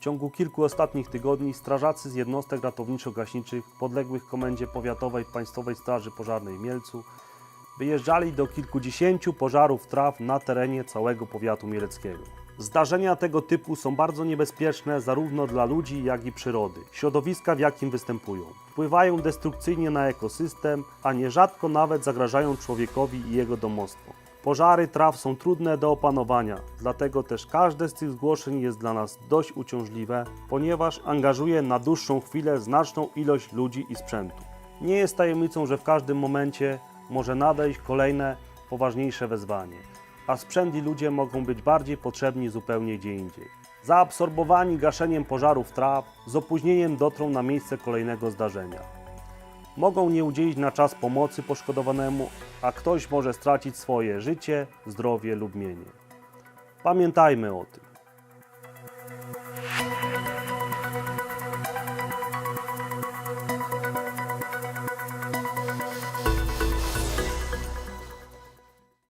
W ciągu kilku ostatnich tygodni strażacy z jednostek ratowniczo-gaśniczych podległych Komendzie Powiatowej Państwowej Straży Pożarnej w Mielcu wyjeżdżali do kilkudziesięciu pożarów traw na terenie całego powiatu mieleckiego. Zdarzenia tego typu są bardzo niebezpieczne zarówno dla ludzi, jak i przyrody, środowiska w jakim występują. Wpływają destrukcyjnie na ekosystem, a nierzadko nawet zagrażają człowiekowi i jego domostwom. Pożary traw są trudne do opanowania, dlatego też każde z tych zgłoszeń jest dla nas dość uciążliwe, ponieważ angażuje na dłuższą chwilę znaczną ilość ludzi i sprzętu. Nie jest tajemnicą, że w każdym momencie może nadejść kolejne, poważniejsze wezwanie, a sprzęt i ludzie mogą być bardziej potrzebni zupełnie gdzie indziej. Zaabsorbowani gaszeniem pożarów traw, z opóźnieniem dotrą na miejsce kolejnego zdarzenia. Mogą nie udzielić na czas pomocy poszkodowanemu, a ktoś może stracić swoje życie, zdrowie lub mienie. Pamiętajmy o tym.